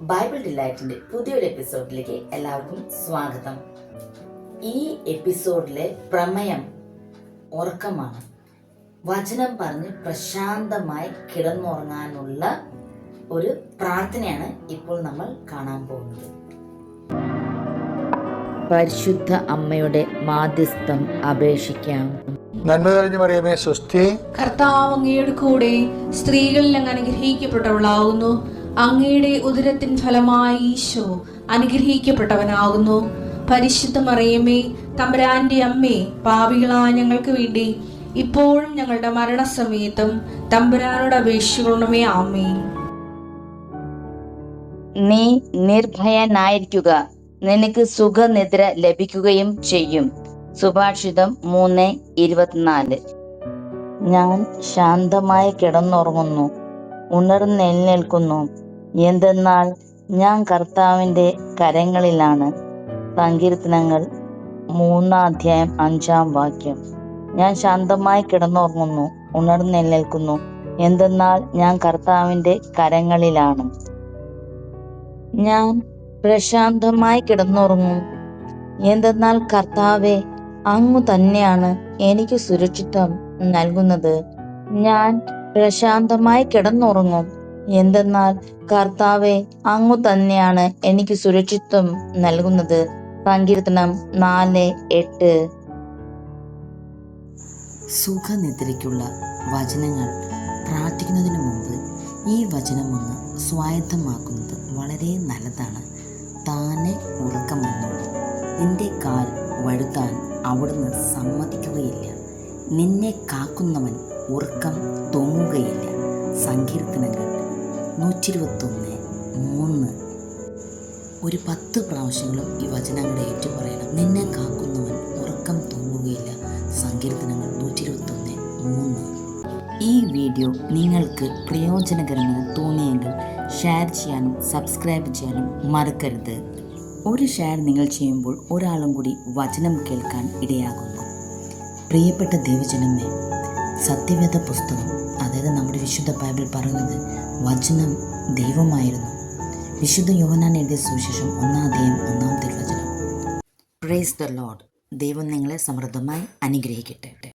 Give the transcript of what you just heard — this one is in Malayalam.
ബൈബിൾ ഡിലൈറ്റിന്റെ പുതിയൊരു എപ്പിസോഡിലേക്ക് എല്ലാവർക്കും സ്വാഗതം. ഈ എപ്പിസോഡിലെ പ്രമേയം ഉറക്കമാണ്. വചനം പറഞ്ഞ് പ്രശാന്തമായി കിടന്നുറങ്ങാനുള്ള ഒരു പ്രാർത്ഥനയാണ് ഇപ്പോൾ നമ്മൾ കാണാൻ പോകുന്നത്. പരിശുദ്ധ അമ്മയുടെ മാധ്യസ്ഥം അപേക്ഷിക്കാം. നന്മ തെളിഞ്ഞു മറിയമേ സ്വസ്തി. കർത്താവ് അങ്ങയുടെ കൂടെ സ്ത്രീകളിൽ അങ്ങ് അനുഗ്രഹിക്കപ്പെട്ടവളാകുന്നു അങ്ങയുടെ ഉദരത്തിൻ ഫലമായി ഈശോ അനുഗ്രഹിക്കപ്പെട്ടവനാകുന്നു. പരിശുദ്ധ മറിയമ്മേ തമ്പുരാന്റെ അമ്മേ പാപികളായ ഞങ്ങൾക്ക് വേണ്ടി ഇപ്പോഴും ഞങ്ങളുടെ മരണസമയത്തും തമ്പുരാനോട് അപേക്ഷിക്കണമേ ആമേ നീ നിർഭയനായിരിക്കുക. നിനക്ക് സുഖനിദ്ര ലഭിക്കുകയും ചെയ്യും. സുഭാഷിതം മൂന്ന് ഇരുപത്തിനാല്. ഞാൻ ശാന്തമായി കിടന്നുറങ്ങുന്നു. ഉണർന്നെഴുന്നേൽക്കുന്നു എന്തെന്നാൽ ഞാൻ കർത്താവിന്റെ കരങ്ങളിലാണ്. സങ്കീർത്തനങ്ങൾ മൂന്നാം അധ്യായം അഞ്ചാം വാക്യം. ഞാൻ ശാന്തമായി കിടന്നുറങ്ങുന്നു ഉണർന്നെഴുന്നേൽക്കുന്നു എന്തെന്നാൽ ഞാൻ കർത്താവിന്റെ കരങ്ങളിലാണ്. ഞാൻ പ്രശാന്തമായി കിടന്നുറങ്ങും എന്തെന്നാൽ കർത്താവെ അങ്ങു തന്നെയാണ് എനിക്ക് സുരക്ഷിതം നൽകുന്നത്. ഞാൻ പ്രശാന്തമായി കിടന്നുറങ്ങും എന്തെന്നാൽ കർത്താവെ അങ്ങു തന്നെയാണ് എനിക്ക് സുരക്ഷിത്വം നൽകുന്നത്. സങ്കീർത്തനം നാല് എട്ട്. സുഖനിദ്രയ്ക്കുള്ള വചനങ്ങൾ പ്രാർത്ഥിക്കുന്നതിന് മുമ്പ് ഈ വചനം ഒന്ന് സ്വായത്തമാക്കുന്നത് വളരെ നല്ലതാണ്. താനെ ഉറക്കം വന്നോളൂ നിന്റെ കാൽ വഴുത്താൻ അവിടുന്ന് സമ്മതിക്കുകയില്ല. നിന്നെ കാക്കുന്നവൻ ഉറക്കം തൂങ്ങുകയില്ല. സങ്കീർത്തനങ്ങൾ നൂറ്റിരുപത്തൊന്ന് മൂന്ന്. ഒരു പത്ത് പ്രാവശ്യങ്ങളും ഈ വചനങ്ങളെ ഏറ്റുപറയണം. നിന്നെ കാക്കുന്നവൻ ഉറക്കം തൂങ്ങുകയില്ല. സങ്കീർത്തനങ്ങൾ നൂറ്റി ഇരുപത്തൊന്ന് മൂന്ന്. ഈ വീഡിയോ നിങ്ങൾക്ക് പ്രയോജനകരമെന്ന് തോന്നിയെങ്കിൽ ഷെയർ ചെയ്യാനും സബ്സ്ക്രൈബ് ചെയ്യാനും മറക്കരുത്. ഒരു ഷെയർ നിങ്ങൾ ചെയ്യുമ്പോൾ ഒരാളും കൂടി വചനം കേൾക്കാൻ ഇടയാകുന്നു. പ്രിയപ്പെട്ട ദൈവജനമേ സത്യവേദ പുസ്തകം അതായത് നമ്മുടെ വിശുദ്ധ ബൈബിൾ പറയുന്നത് വചനം ദൈവമായിരുന്നു. വിശുദ്ധ യോഹനാൻ എഴുതിയ സുവിശേഷം ഒന്നാം അധ്യായം ഒന്നാം തിരുവചനം. പ്രേസ് ദ ലോഡ് ദൈവം നിങ്ങളെ സമൃദ്ധമായി അനുഗ്രഹിക്കട്ടെ.